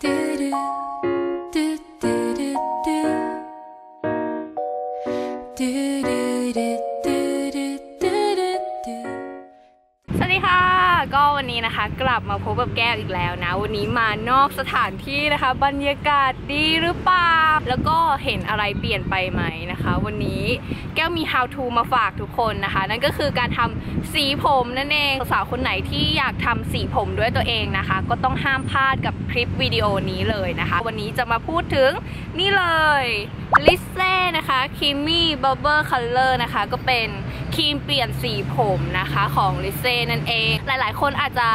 ส ก็วันนี้นะคะ กลับมาพบกับแก้วอีกแล้วนะ วันนี้มานอกสถานที่นะคะ บรรยากาศดีหรือเปล่า แล้วก็เห็นอะไรเปลี่ยนไปไหมนะคะ วันนี้แก้วมี how to มาฝากทุกคนนะคะ นั่นก็คือการทำสีผมนั่นเองสาวคนไหนที่อยากทำสีผมด้วยตัวเองนะคะ ก็ต้องห้ามพลาดกับคลิปวิดีโอนี้เลยนะคะ วันนี้จะมาพูดถึงนี่เลยลิซเซ่นะคะคิมมี่บับเบอร์คัลเลอร์นะคะก็เป็น รีมเปลี่ยนสีผมนะคะของลิเซ่นั่นเอง หลายๆ คนอาจจะ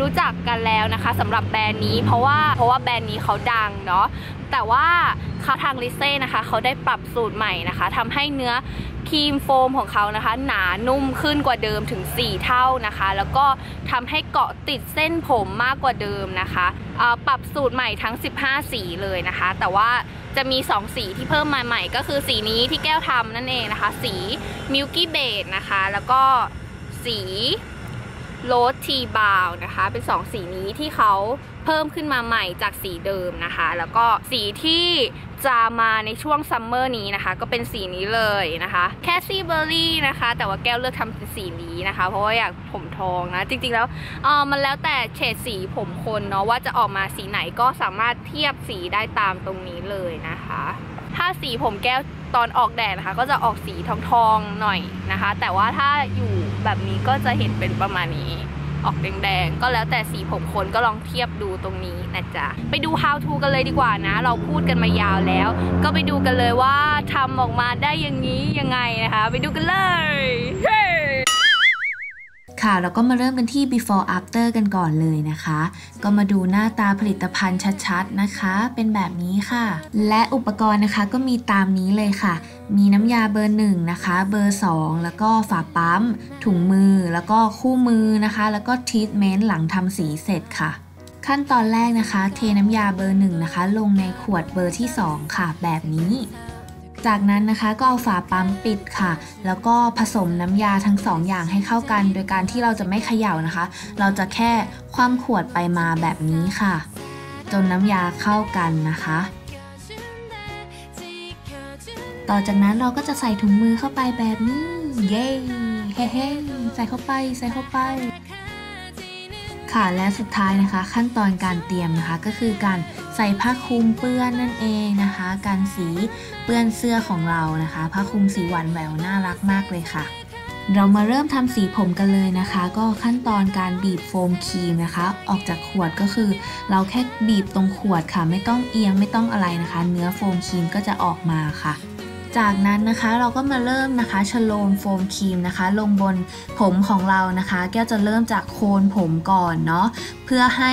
รู้จักกันแล้วนะคะสำหรับแบรนด์นี้เพราะว่าเพราะว่าแบรนด์นี้เขาดังเนาะแต่ว่าเขาทางลิเซ่นะคะเขาได้ปรับสูตรใหม่นะคะทำให้เนื้อครีมโฟมของเขานะคะ หนานุ่มขึ้นกว่าเดิมถึง 4 เท่านะคะ แล้วก็ทำให้เกาะติดเส้นผมมากกว่าเดิมนะคะเอ่อปรับสูตรใหม่ทั้ง 15 สีเลยนะคะ แต่ว่า จะมี 2 สีที่เพิ่มมาใหม่ ก็คือสีนี้ที่แก้วทำนั่นเองนะคะ สี Milky b a d นะคะ แล้วก็สี โรสทีบาวนะคะ เป็น 2 สีนี้ที่เขาเพิ่มขึ้นมาใหม่จากสีเดิมนะคะ แล้วก็สีที่จะมาในช่วงซัมเมอร์นี้นะคะ ก็เป็นสีนี้เลยนะคะแคสซี่เบอร์รี่นะคะ แต่ว่าแก้วเลือกทำเป็นสีนี้นะคะ เพราะว่าอยากผมทองนะ จริงๆแล้วเออมันแล้วแต่เฉดสีผมคนเนาะว่าจะออกมาสีไหนก็สามารถเทียบสีได้ตามตรงนี้เลยนะคะ ถ้าสีผมแก้ว ตอนออกแดดนะคะ ก็จะออกสีทองๆหน่อยนะคะ แต่ว่าถ้าอยู่แบบนี้ก็จะเห็นเป็นประมาณนี้ ออกแดงๆ ก็แล้วแต่สีผมคนก็ลองเทียบดูตรงนี้นะจ๊ะ ไปดู how to กันเลยดีกว่านะ เราพูดกันมายาวแล้ว ก็ไปดูกันเลยว่าทำออกมาได้อย่างนี้ยังไงนะคะ ไปดูกันเลย hey! ค่ะแล้วก็มาเริ่มกันที่ before after กันก่อนเลยนะคะ ก็มาดูหน้าตาผลิตภัณฑ์ชัดๆนะคะ เป็นแบบนี้ค่ะ และอุปกรณ์นะคะก็มีตามนี้เลยค่ะ มีน้ำยาเบอร์1นะคะ เบอร์ 2 แล้วก็ฝาปั๊ม ถุงมือ แล้วก็คู่มือนะคะ แล้วก็ทรีทเมนต์หลังทำสีเสร็จค่ะขั้นตอนแรกนะคะ เทน้ำยาเบอร์1นะคะ ลงในขวดเบอร์ที่ 2 ค่ะ แบบนี้ จากนั้นนะคะก็เอาฝาปั๊มปิดค่ะ แล้วก็ผสมน้ำยาทั้งสองอย่างให้เข้ากัน โดยการที่เราจะไม่เขย่านะคะ เราจะแค่คว่ำขวดไปมาแบบนี้ค่ะ จนน้ำยาเข้ากันนะคะ ต่อจากนั้นเราก็จะใส่ถุงมือเข้าไปแบบนี้ เย้เฮ้เฮ้ใส่เข้าไป ใส่เข้าไปค่ะและสุดท้ายนะคะ ขั้นตอนการเตรียมนะคะก็คือการ ใส่ผ้าคลุมเปื้อนนั่นเองนะคะการสีเปื้อนเสื้อของเรานะคะ ผ้าคลุมสีหวานแหววน่ารักมากเลยค่ะ เรามาเริ่มทำสีผมกันเลยนะคะ ก็ขั้นตอนการบีบโฟมครีมนะคะ ออกจากขวดก็คือ เราแค่บีบตรงขวดค่ะ ไม่ต้องเอียงไม่ต้องอะไรนะคะ เนื้อโฟมครีมก็จะออกมาค่ะ จากนั้นนะคะเราก็มาเริ่มนะคะชโลมโฟมครีมนะคะ ลงบนผมของเรานะคะ แก้วจะเริ่มจากโคนผมก่อนเนาะเพื่อให้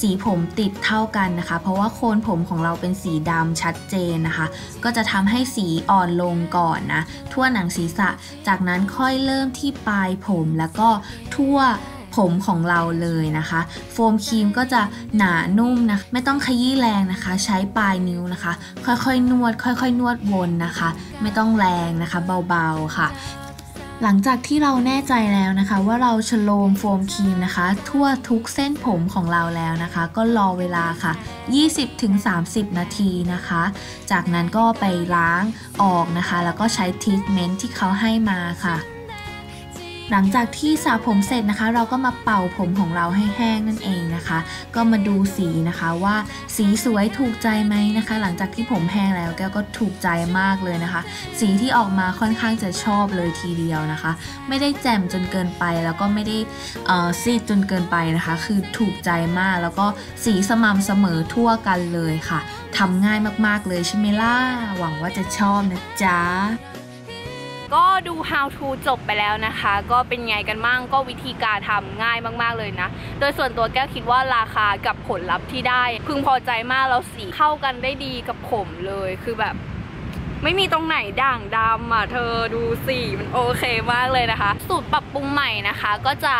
สีผมติดเท่ากันนะคะ เพราะว่าโคนผมของเราเป็นสีดำชัดเจนนะคะ ก็จะทำให้สีอ่อนลงก่อนนะทั่วหนังศีรษะ จากนั้นค่อยเริ่มที่ปลายผมแล้วก็ทั่ว ผมของเราเลยนะคะ โฟมครีมก็จะหนานุ่มนะไม่ต้องขยี้แรงนะคะ ใช้ปลายนิ้วนะคะ ค่อยๆนวด ค่อยๆ นวดวนนะคะ ไม่ต้องแรงนะคะ เบาๆค่ะหลังจากที่เราแน่ใจแล้วนะคะ ว่าเราชโลมโฟมครีมนะคะ ทั่วทุกเส้นผมของเราแล้วนะคะ ก็รอเวลาค่ะ 20-30 นาทีนะคะ จากนั้นก็ไปล้างออกนะคะ แล้วก็ใช้ทรีทเมนต์ที่เขาให้มาค่ะ หลังจากที่สระผมเสร็จนะคะ เราก็มาเป่าผมของเราให้แห้งนั่นเองนะคะ ก็มาดูสีนะคะว่าสีสวยถูกใจไหมนะคะ หลังจากที่ผมแห้งแล้วแก้วก็ถูกใจมากเลยนะคะ สีที่ออกมาค่อนข้างจะชอบเลยทีเดียวนะคะ ไม่ได้แจ่มจนเกินไปแล้วก็ไม่ได้ซีดจนเกินไปนะคะ คือถูกใจมากแล้วก็สีสม่ำเสมอทั่วกันเลยค่ะทำง่ายมากๆเลยใช่ไหมล่ะหวังว่าจะชอบนะจ๊ะ ก็ดู how to จบไปแล้วนะคะ ก็เป็นไงกันบ้างก็วิธีการทำง่ายมาก ๆ เลยนะ โดยส่วนตัวแก้วคิดว่าราคากับผลลัพธ์ที่ได้ พึงพอใจมากแล้วสีเข้ากันได้ดีกับผมเลยคือแบบไม่มีตรงไหนด่างดำอะเธอดูสีมันโอเคมากเลยนะคะ สูตรปรับปรุงใหม่นะคะ ก็จะ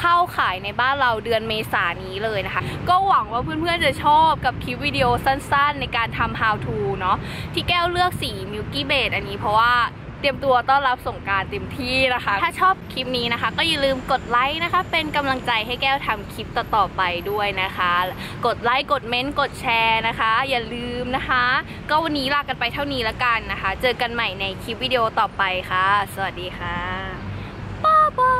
เข้าขายในบ้านเราเดือนเมษายนนี้เลยนะคะ ก็หวังว่าเพื่อนๆจะชอบกับคลิปวิดีโอสั้นๆ ในการทำ how to เนาะที่แก้วเลือกสี Milky b a d อันนี้เพราะว่า เตรียมตัวต้อนรับสงการเต็มที่นะคะ ถ้าชอบคลิปนี้นะคะ ก็อย่าลืมกดไลค์นะคะ เป็นกำลังใจให้แก้วทำคลิปต่อๆไปด้วยนะคะ กดไลค์กดเม้นต์กดแชร์นะคะ อย่าลืมนะคะ ก็วันนี้ลากันไปเท่านี้ละกันนะคะ เจอกันใหม่ในคลิปวิดีโอต่อไปค่ะ สวัสดีค่ะบ๊ายบาย